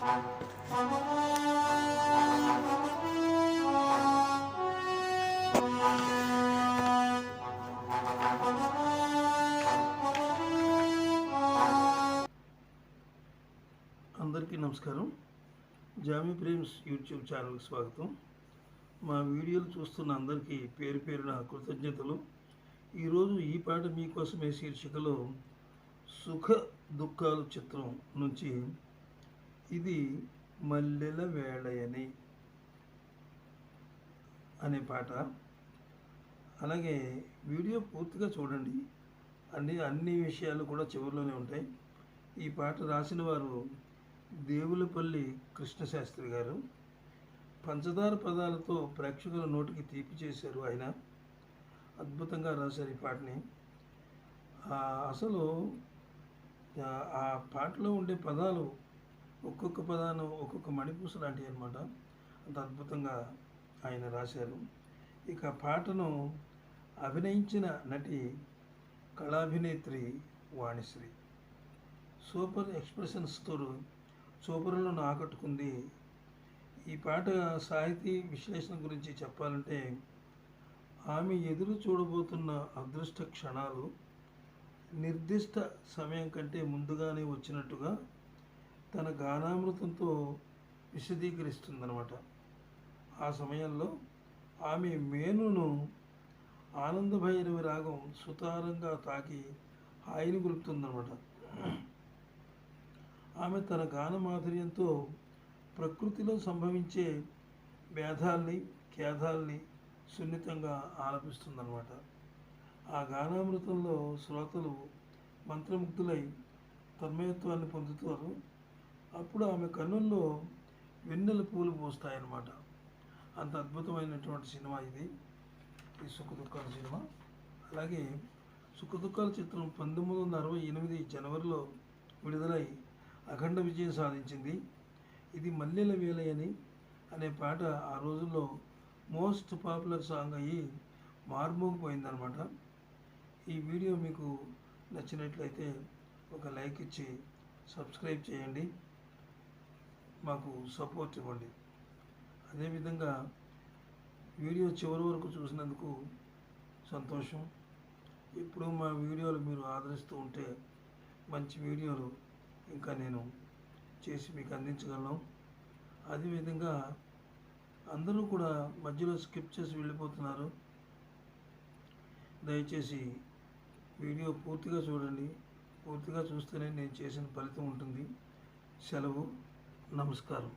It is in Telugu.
అందరికీ నమస్కారం. జామీ ప్రేమ్స్ యూట్యూబ్ ఛానల్కి స్వాగతం. మా వీడియోలు చూస్తున్న అందరికీ పేరు పేరున కృతజ్ఞతలు. ఈరోజు ఈ పాట మీకోసమే శీర్షికలో సుఖ దుఃఖాలు చిత్రం నుంచి ఇది మల్లెల వేళయని అనే పాట. అలాగే వీడియో పూర్తిగా చూడండి. అన్ని అన్ని విషయాలు కూడా చివరిలోనే ఉంటాయి. ఈ పాట రాసిన వారు దేవులపల్లి కృష్ణశాస్త్రి గారు. పంచదార పదాలతో ప్రేక్షకుల నోటికి తీపి చేశారు ఆయన. అద్భుతంగా రాశారు ఈ పాటని. అసలు ఆ పాటలో ఉండే పదాలు ఒక్కొక్క పదాన్ని ఒక్కొక్క మణిపూస లాంటివి అనమాట అంత అద్భుతంగా ఆయన రాశారు. ఇక పాటను అభినయించిన నటి కళాభినేత్రి వాణిశ్రీ. సూపర్ ఎక్స్ప్రెషన్స్తో చూపరులను ఆకట్టుకుంది. ఈ పాట సాహితీ విశ్లేషణ గురించి చెప్పాలంటే ఆమె ఎదురు చూడబోతున్న అదృష్ట క్షణాలు నిర్దిష్ట సమయం కంటే ముందుగానే వచ్చినట్టుగా తన గానామృతంతో విశదీకరిస్తుందనమాట ఆ సమయంలో ఆమె మేనును ఆనందభైరవి రాగం సుతారంగా తాకి హాయిని గురుపుతుందన్నమాట ఆమె తన గాన మాధుర్యంతో ప్రకృతిలో సంభవించే భేదాల్ని ఖేదాల్ని సున్నితంగా ఆలపిస్తుందన్నమాట. ఆ గానామృతంలో శ్రోతలు మంత్రముగ్ధులై తన్మయత్వాన్ని పొందుతారు. అప్పుడు ఆమె కన్నుల్లో వెన్నెల పూలు పోస్తాయన్నమాట. అంత అద్భుతమైనటువంటి సినిమా ఇది. ఈ సుఖదుఖాల సినిమా. అలాగే సుఖదుఖాల చిత్రం పంతొమ్మిది వందల అరవై ఎనిమిది జనవరిలో విడుదలై అఖండ విజయం సాధించింది. ఇది మల్లెల వేలయని అనే పాట ఆ రోజుల్లో మోస్ట్ పాపులర్ సాంగ్ అయ్యి మార్మోగిపోయిందనమాట ఈ వీడియో మీకు నచ్చినట్లయితే ఒక లైక్ ఇచ్చి సబ్స్క్రైబ్ చేయండి. మాకు సపోర్ట్ ఇవ్వండి. అదేవిధంగా వీడియో చివరి వరకు చూసినందుకు సంతోషం. ఇప్పుడు మా వీడియోలు మీరు ఆదరిస్తూ ఉంటే మంచి వీడియోలు ఇంకా నేను చేసి మీకు అందించగలను. అదేవిధంగా అందరూ కూడా మధ్యలో స్కిప్ చేసి వెళ్ళిపోతున్నారు. దయచేసి వీడియో పూర్తిగా చూడండి. పూర్తిగా చూస్తేనే నేను చేసిన ఫలితం ఉంటుంది. సెలవు. నమస్కారం